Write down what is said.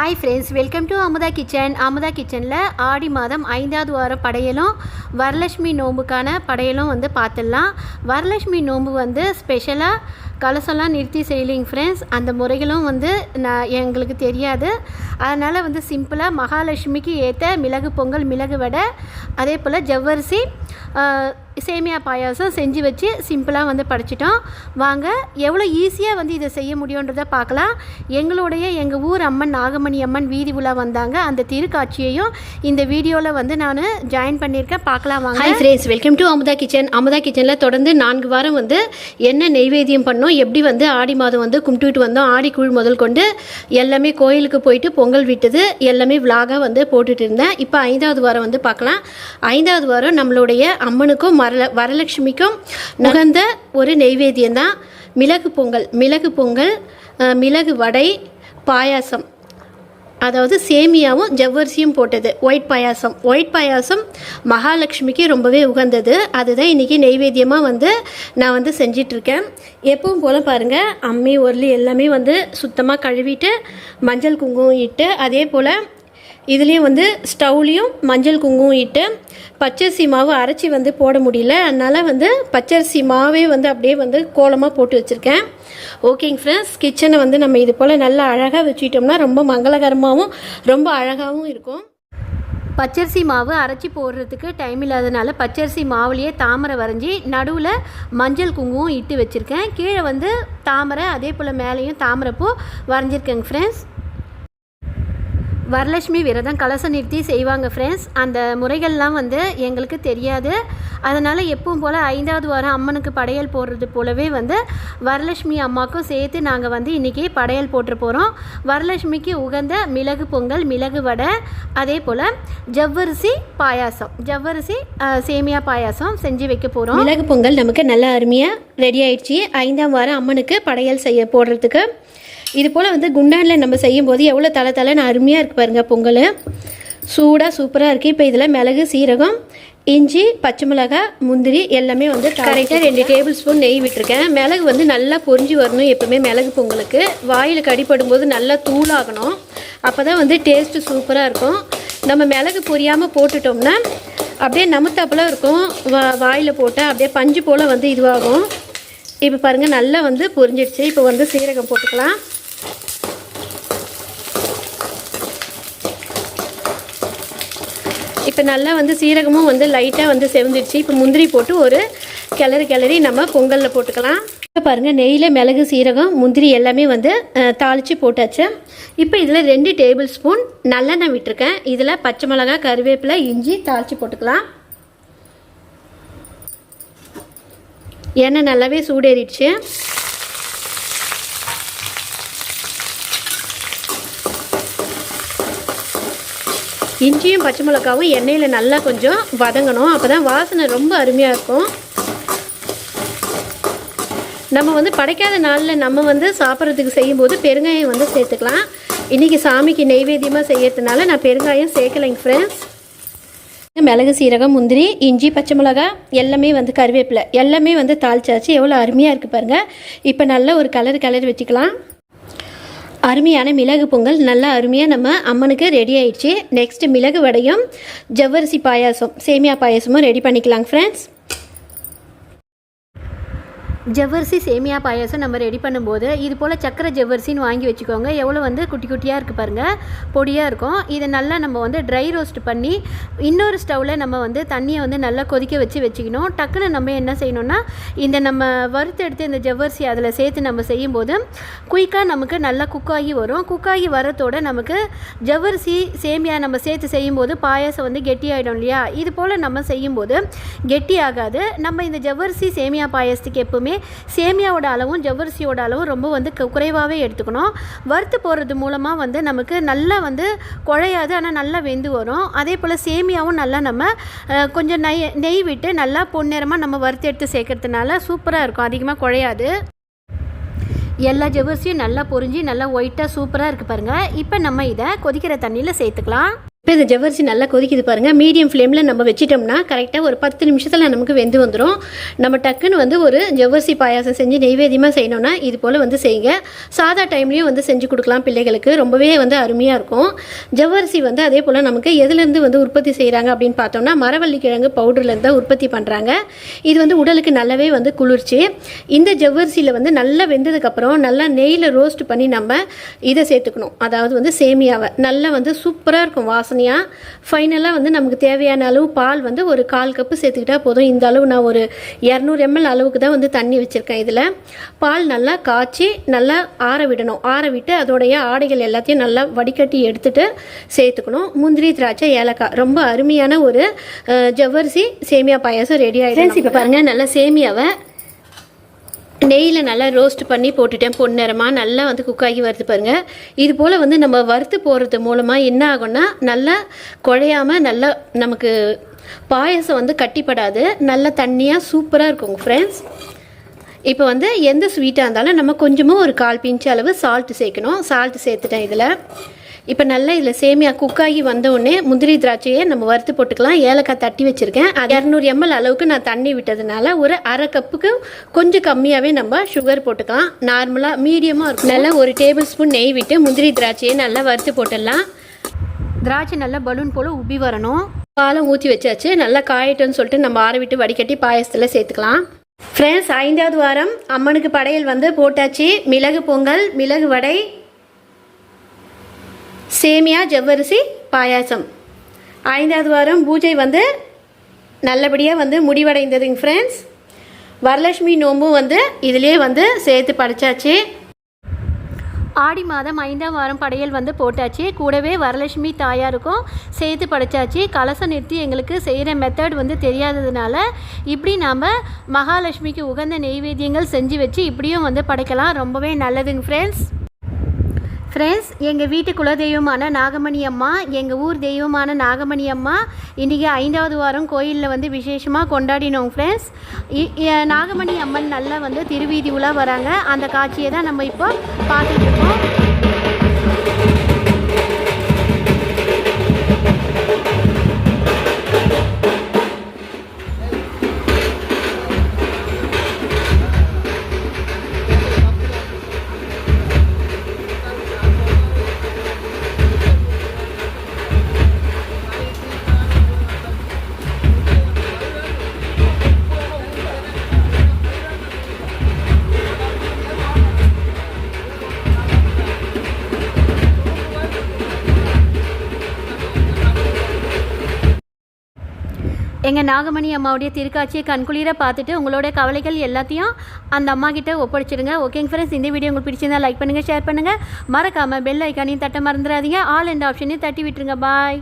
Hi friends welcome to Amudha kitchen Amudha கிச்சனில் ஆடி மாதம் ஐந்தாவது வாரம் படையலும் வரலட்சுமி நோம்புக்கான படையலும் வந்து பார்த்துடலாம் வரலட்சுமி நோம்பு வந்து ஸ்பெஷலாக கலசம்லாம் நிறுத்தி செய்யலிங்க ஃப்ரெண்ட்ஸ் அந்த முறைகளும் வந்து நான் எங்களுக்கு தெரியாது. அதனால் வந்து சிம்பிளாக மகாலட்சுமிக்கு ஏற்ற மிளகு பொங்கல் மிளகு வடை அதே போல் ஜவ்வரிசி சேமியா பாயாசம் செஞ்சு வச்சு சிம்பிளாக வந்து படிச்சிட்டோம். வாங்க எவ்வளோ ஈஸியாக வந்து இதை செய்ய முடியுன்றதை பார்க்கலாம். எங்களுடைய எங்கள் ஊர் அம்மன் நாகமணி அம்மன் வீதி உலா வந்தாங்க. அந்த திருக்காட்சியையும் இந்த வீடியோவில் வந்து நான் ஜாயின் பண்ணியிருக்கேன். பார்க்கலாம் வாங்க. Hi friends welcome to Amudha kitchen Amudha கிச்சனில் தொடர்ந்து நான்கு வாரம் வந்து என்ன நெய்வேத்தியம் பண்ணோம் எப்படி வந்து ஆடி மாதம் வந்து கும்பிட்டுட்டு வந்தோம் ஆடி கூழ் முதல் கொண்டு எல்லாமே கோயிலுக்கு போயிட்டு பொங்கல் விட்டது எல்லாமே விலாகாக வந்து போட்டுட்டு இருந்தேன். இப்போ ஐந்தாவது வாரம் வந்து பார்க்கலாம். ஐந்தாவது வாரம் நம்மளுடைய அம்மனுக்கும் வரல வரலட்சுமிக்கும் நுகர்ந்த ஒரு நெய்வேத்தியம் தான் மிளகு பொங்கல் மிளகு பொங்கல் மிளகு வடை பாயாசம். அதாவது சேமியாவும் ஜவ்வரிசியும் போட்டது. ஒயிட் பாயாசம். ஒயிட் பாயாசம் மகாலட்சுமிக்கு ரொம்பவே உகந்தது. அதுதான் இன்றைக்கி நெய்வேத்தியமாக வந்து நான் வந்து செஞ்சிட்ருக்கேன். எப்பவும் போல் பாருங்கள் அம்மி உருளி எல்லாமே வந்து சுத்தமாக கழுவிட்டு மஞ்சள் குங்குமம் இட்டு அதே போல் இதுலேயும் வந்து ஸ்டவ்லேயும் மஞ்சள் குங்குமம் இட்டு பச்சரிசி மாவு அரைச்சி வந்து போட முடியல. அதனால் வந்து பச்சரிசி மாவே வந்து அப்படியே வந்து கோலமாக போட்டு வச்சுருக்கேன். ஓகேங்க ஃப்ரெண்ட்ஸ் கிச்சனை வந்து நம்ம இது போல் நல்லா அழகாக வச்சுக்கிட்டோம்னா ரொம்ப மங்களகரமாகவும் ரொம்ப அழகாகவும் இருக்கும். பச்சரிசி மாவு அரைச்சி போடுறதுக்கு டைம் இல்லாதனால பச்சரிசி மாவுலேயே தாமரை வரைஞ்சி நடுவில் மஞ்சள் குங்குமம் இட்டு வச்சுருக்கேன். கீழே வந்து தாமரை அதே போல் மேலேயும் தாமரைப்பூ வரைஞ்சிருக்கேங்க ஃப்ரெண்ட்ஸ் வரலட்சுமி விரதம் கலச நிறுத்தி செய்வாங்க ஃப்ரெண்ட்ஸ் அந்த முறைகள்லாம் வந்து எங்களுக்கு தெரியாது. அதனால் எப்பவும் போல் ஐந்தாவது வாரம் அம்மனுக்கு படையல் போடுறது போலவே வந்து வரலட்சுமி அம்மாவுக்கும் சேர்த்து நாங்கள் வந்து இன்றைக்கி படையல் போட்டு போகிறோம் வரலட்சுமிக்கு உகந்த மிளகு பொங்கல் மிளகு வடை அதே போல் ஜவ்வரிசி பாயாசம். ஜவ்வரிசி சேமியா பாயாசம் செஞ்சு வைக்க போகிறோம் மிளகு பொங்கல் நமக்கு நல்லா அருமையாக ரெடி ஆயிடுச்சு. ஐந்தாம் வாரம் அம்மனுக்கு படையல் செய்ய போடுறதுக்கு. இது போல் வந்து குண்டானில் நம்ம செய்யும்போது எவ்வளோ தலை தலைன்னு அருமையாக இருக்குது பாருங்கள் பொங்கல். சூடாக சூப்பராக இருக்குது இப்போ இதில் மிளகு சீரகம் இஞ்சி பச்சை மிளகாய் முந்திரி எல்லாமே வந்து கரெக்டாக ரெண்டு டேபிள் ஸ்பூன் நெய் விட்டுருக்கேன். மிளகு வந்து நல்லா பொரிஞ்சு வரணும் எப்பவுமே மிளகு பொங்கலுக்கு. வாயில் கடிப்படும் போது நல்லா தூளாகணும். அப்போ தான் வந்து டேஸ்ட்டு சூப்பராக இருக்கும். நம்ம மிளகு பொரியாமல் போட்டுட்டோம்னா அப்படியே நமுத்தாப்புல இருக்கும். வா வாயில் போட்டால் அப்படியே பஞ்சு போல் வந்து இதுவாகும். இப்போ பாருங்கள் நல்லா வந்து பொரிஞ்சிடுச்சு. இப்போ வந்து சீரகம் போட்டுக்கலாம். இப்போ நல்லா வந்து சீரகமும் வந்து லைட்டாக வந்து செவந்துடுச்சு. இப்போ முந்திரி போட்டு ஒரு கிளறி கிளறி நம்ம பொங்கலில் போட்டுக்கலாம். இப்போ பாருங்கள் நெய்யில் மிளகு சீரகம் முந்திரி எல்லாமே வந்து தாளித்து போட்டாச்சு. இப்போ இதில் ரெண்டு டேபிள் ஸ்பூன் நல்லெண்ணெய் விட்டுருக்கேன். இதில் பச்சை மிளகாய் கருவேப்பிலை இஞ்சி தாளித்து போட்டுக்கலாம். எண்ணெய் நல்லாவே சூடேறிடுச்சு. இஞ்சியும் பச்சை மிளகாவும் எண்ணெயில் நல்லா கொஞ்சம் வதங்கணும். அப்போ தான் வாசனை ரொம்ப அருமையாக இருக்கும். நம்ம வந்து படைக்காத நாளில் நம்ம வந்து சாப்பிட்றதுக்கு செய்யும்போது பெருங்காயம் வந்து சேர்த்துக்கலாம். இன்றைக்கி சாமிக்கு நெய்வேத்தியமாக செய்யறதுனால நான் பெருங்காயம் சேர்க்கலைங்க ஃப்ரெண்ட்ஸ் மிளகு சீரகம் முந்திரி இஞ்சி பச்சை மிளகாய் எல்லாமே வந்து கருவேப்பிலை எல்லாமே வந்து தாளிச்சாச்சு. எவ்வளோ அருமையாக இருக்குது பாருங்கள் இப்போ நல்லா ஒரு கலர் கலர் வச்சுக்கலாம். அருமையான மிளகு பொங்கல். நல்லா அருமையாக நம்ம அம்மனுக்கு ரெடி ஆயிடுச்சு. நெக்ஸ்ட் மிளகு வடையும் ஜவ்வரிசி பாயாசம் சேமியா பாயாசமும் ரெடி பண்ணிக்கலாங்க ஃப்ரெண்ட்ஸ் ஜவ்வரிசி சேமியா பாயாசம் நம்ம ரெடி பண்ணும்போது இது போல் சக்கரை ஜவ்வரிசின்னு வாங்கி வச்சுக்கோங்க. எவ்வளோ வந்து குட்டி குட்டியாக இருக்குது பாருங்கள் பொடியாக இருக்கும். இதை நல்லா நம்ம வந்து ட்ரை ரோஸ்ட் பண்ணி இன்னொரு ஸ்டவ்வில் நம்ம வந்து தண்ணியை வந்து நல்லா கொதிக்க வச்சு வச்சுக்கணும். டக்குன்னு நம்ம என்ன செய்யணும்னா இந்த நம்ம வறுத்து எடுத்து இந்த ஜவ்வரிசி அதில் சேர்த்து நம்ம செய்யும்போது குயிக்காக நமக்கு நல்லா குக்காகி வரும். குக்காகி வரத்தோட நமக்கு ஜவ்வரிசி சேமியா நம்ம சேர்த்து செய்யும்போது பாயாசம் வந்து கெட்டியாயிடும் இல்லையா? இது போல் நம்ம செய்யும்போது கெட்டி ஆகாது. நம்ம இந்த ஜவ்வரிசி சேமியா பாயாசத்துக்கு எப்பவுமே சேமியாவோட அளவும் ஜவ்வரிசியோட அளவும் ரொம்ப வந்து குறைவாகவே எடுத்துக்கணும். வறுத்து போடுறது மூலமாக வந்து நமக்கு நல்லா வந்து குழையாது ஆனால் நல்லா வெந்து வரும். அதே போல் சேமியாவும் நல்லா நம்ம கொஞ்சம் நெய் நெய் விட்டு நல்லா பொன்னிறமாக நம்ம வறுத்து எடுத்து சேர்க்கறதுனால சூப்பராக இருக்கும். அதிகமாக குழையாது. எல்லா ஜவ்வரிசியும் நல்லா பொரிஞ்சு நல்லா ஒயிட்டாக சூப்பராக இருக்குது பாருங்கள் இப்போ நம்ம இதை கொதிக்கிற தண்ணியில் சேர்த்துக்கலாம். இப்போ இந்த ஜவ்வரிசி நல்லா கொதிக்குது பாருங்கள் மீடியம் ஃப்ளேமில் நம்ம வச்சிட்டோம்னா கரெக்டாக ஒரு பத்து நிமிஷத்தில் நமக்கு வெந்து வந்துடும் நம்ம டக்குன்னு வந்து ஒரு ஜவ்வரிசி பாயாசம் செஞ்சு நெய்வேதியமாக செய்யணும்னா இது போல் வந்து செய்யுங்க. சாதா டைம்லேயும் வந்து செஞ்சு கொடுக்கலாம் பிள்ளைகளுக்கு. ரொம்பவே வந்து அருமையாக இருக்கும். ஜவ்வரிசி வந்து அதே போல் நமக்கு எதுலேருந்து வந்து உற்பத்தி செய்கிறாங்க அப்படின்னு பார்த்தோம்னா மரவள்ளி கிழங்கு பவுடர்லேருந்து தான் உற்பத்தி பண்ணுறாங்க இது வந்து உடலுக்கு நல்லாவே வந்து குளிர்ச்சி. இந்த ஜவ்வரிசியில் வந்து நல்லா வெந்ததுக்கப்புறம் நல்லா நெய்யில் ரோஸ்ட் பண்ணி நம்ம இதை சேர்த்துக்கணும். அதாவது வந்து சேமியாவை. நல்லா வந்து சூப்பராக இருக்கும் வாசனையாக ஃபைனலாக வந்து நமக்கு தேவையான அளவு பால் வந்து ஒரு கால் கப்பு சேர்த்துக்கிட்டா போதும். இந்த அளவு நான் ஒரு இரநூறு எம்எல் அளவுக்கு தான் வந்து தண்ணி வச்சுருக்கேன் இதில். பால் நல்லா காய்ச்சி நல்லா ஆற விடணும். ஆற விட்டு அதோடைய ஆடைகள் எல்லாத்தையும் நல்லா வடிகட்டி எடுத்துட்டு சேர்த்துக்கணும். முந்திரி திராட்சை ஏலக்காய். ரொம்ப அருமையான ஒரு ஜவ்வரிசி சேமியா பாயாசம் ரெடி இப்போ பாருங்கள் நல்லா சேமியாவை நெய்யில் நல்லா ரோஸ்ட் பண்ணி போட்டுட்டேன். பொன்னிறமாக நல்லா வந்து குக் ஆகி வருது பாருங்கள் இது போல் வந்து நம்ம வறுத்து போடுறது மூலமாக என்ன ஆகும்னா நல்லா குழையாமல் நல்லா நமக்கு பாயசம் வந்து கட்டிப்படாது. நல்லா தண்ணியாக சூப்பராக இருக்குங்க ஃப்ரெண்ட்ஸ் இப்போ வந்து எந்த ஸ்வீட்டாக இருந்தாலும் நம்ம கொஞ்சமாக ஒரு கால் பிஞ்சு அளவு சால்ட்டு சேர்க்கணும். சால்ட்டு சேர்த்துட்டேன் இதில். இப்போ நல்லா இதில் சேமியா குக்காகி வந்தவுடனே முந்திரி திராட்சையை நம்ம வறுத்து போட்டுக்கலாம். ஏலக்காய் தட்டி வச்சுருக்கேன். அது இரநூறு எம்எல் அளவுக்கு நான் தண்ணி விட்டதுனால ஒரு அரை கப்புக்கு கொஞ்சம் கம்மியாகவே நம்ம சுகர் போட்டுக்கலாம். நார்மலாக மீடியமாக இருக்கும். நல்லா ஒரு டேபிள் ஸ்பூன் நெய் விட்டு முந்திரி திராட்சையை நல்லா வறுத்து போட்டுடலாம். திராட்சை நல்லா பலூன் போல் உப்பி வரணும். பாலம் ஊற்றி வச்சாச்சு. நல்லா காயட்டும்னு சொல்லிட்டு நம்ம ஆற விட்டு வடிகட்டி பாயசத்தில் சேர்த்துக்கலாம். ஃப்ரெண்ட்ஸ் ஐந்தாவது வாரம் அம்மனுக்கு படையல் வந்து போட்டாச்சு. மிளகு பொங்கல் மிளகு வடை சேமியா ஜவ்வரிசி பாயாசம். ஐந்தாவது வாரம் பூஜை வந்து நல்லபடியாக வந்து முடிவடைந்ததுங்க ஃப்ரெண்ட்ஸ் வரலட்சுமி நோம்பும் வந்து இதிலே வந்து சேர்த்து படித்தாச்சு ஆடி மாதம் ஐந்தாம் வாரம் படையல் வந்து போட்டாச்சு. கூடவே வரலட்சுமி தாயாருக்கும் சேர்த்து படைச்சாச்சு. கலசம் நிறுத்தி எங்களுக்கு செய்கிற மெத்தட் வந்து தெரியாததுனால இப்படி நாம் மகாலட்சுமிக்கு உகந்த நெய்வேத்தியங்கள் செஞ்சு வச்சு இப்படியும் வந்து படைக்கலாம். ரொம்பவே நல்லதுங்க ஃப்ரெண்ட்ஸ் ஃப்ரெண்ட்ஸ் எங்கள் வீட்டு குலதெய்வமான நாகமணி அம்மா எங்கள் ஊர் தெய்வமான நாகமணி அம்மா இன்றைக்கி ஐந்தாவது வாரம் கோயிலில் வந்து விசேஷமாக கொண்டாடினோம் ஃப்ரெண்ட்ஸ் நாகமணி அம்மன் நல்லா வந்து திருவீதி உலா வராங்க. அந்த காட்சியை தான் நம்ம இப்போ பார்த்துட்டு எங்கள் நாகமணி அம்மாவுடைய திருக்காட்சியை கண்குளிர பார்த்துட்டு உங்களோட கவலைகள் எல்லாத்தையும் அந்த அம்மா கிட்ட ஒப்படைச்சிடுங்க. ஓகேங்க ஃப்ரெண்ட்ஸ் இந்த வீடியோ உங்களுக்கு பிடிச்சிருந்தா லைக் பண்ணுங்கள் ஷேர் பண்ணுங்கள் மறக்காமல் பெல் ஐக்கானையும் தட்ட மறந்துடாதீங்க. ஆல் எண்ட் ஆப்ஷனையும் தட்டி விட்டுருங்க. பாய்